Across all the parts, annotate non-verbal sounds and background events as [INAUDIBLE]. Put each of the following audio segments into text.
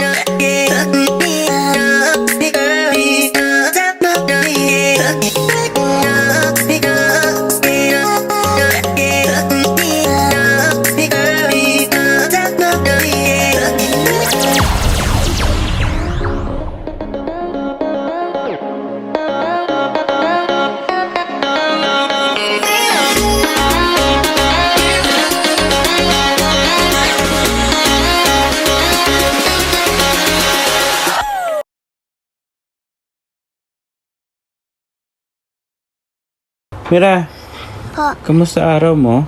yeah. Mira, Po, kamusta araw mo?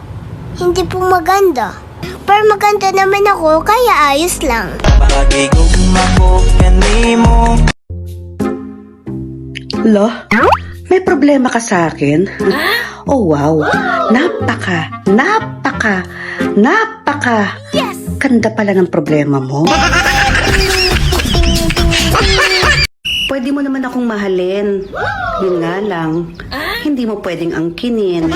hindi po maganda. Pero maganda naman ako, kaya ayos lang. Lo, may problema ka sa akin? Oh wow, napaka, napaka, napaka. Yes! Ganda pala ng problema mo. [LAUGHS] Pwede mo naman akong mahalin. Yun nga lang, hindi mo pwedeng angkinin.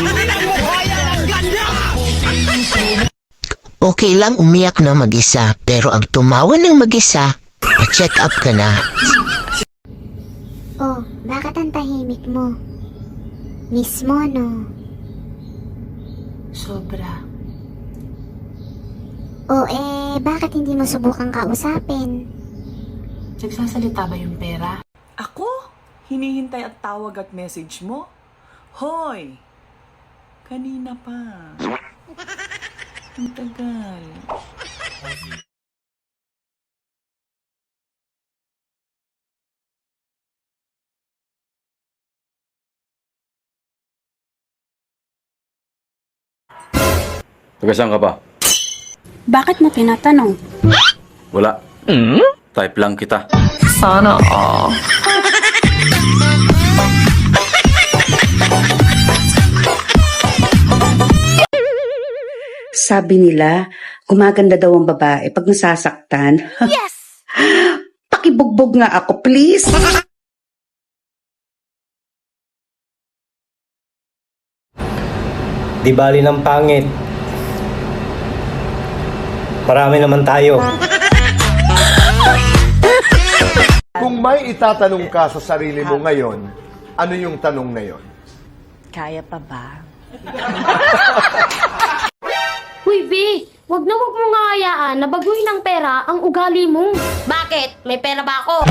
Okay lang umiyak na mag-isa, pero ang tumawa ng mag-isa, pa-check up ka na. Oh, bakit ang tahimik mo? Miss mo, no? Sobra. O eh, bakit hindi mo subukang kausapin? Nagsasalita ba yung pera? Hinihintay at tawag at message mo? Hoy! Kanina pa. Ang tagal. Taga saan ka ba? Bakit mo tinatanong? Wala. Type lang kita. Sana all. Sabi nila, gumaganda daw ang babae pag nasasaktan. [LAUGHS] Yes! Pakibugbog nga ako, please. Di bali ng pangit. Marami naman tayo. Kung may itatanong ka sa sarili mo ngayon, ano yung tanong na yon? Kaya pa ba? [LAUGHS] Uy, B! Wag na wag mo nga hayaan na baguhin ng pera ang ugali mo. Bakit? May pera ba ako?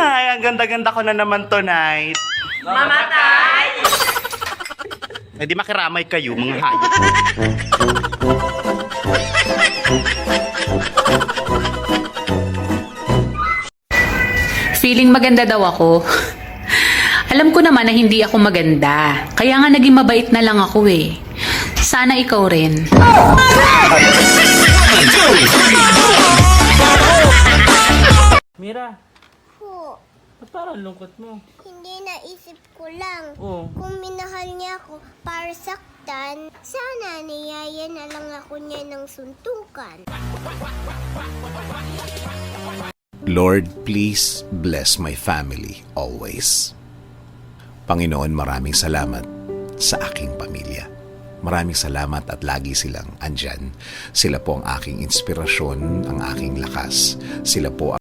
Ay, ang ganda-ganda ko na naman tonight. Mamatay! [LAUGHS] Eh di makiramay kayo, mga hayop. Feeling maganda daw ako. [LAUGHS] Alam ko naman na hindi ako maganda. Kaya nga naging mabait na lang ako eh. Sana ikaw rin. Mira, Po, ba't parang lungkot mo? hindi naisip ko lang. Oo. Kung minahal niya ako para saktan, sana niyaya na lang ako niya ng suntukan. Lord, please bless my family always. Panginoon, maraming salamat sa aking pamilya. Maraming salamat at lagi silang andyan. Sila po ang aking inspirasyon, ang aking lakas. Sila po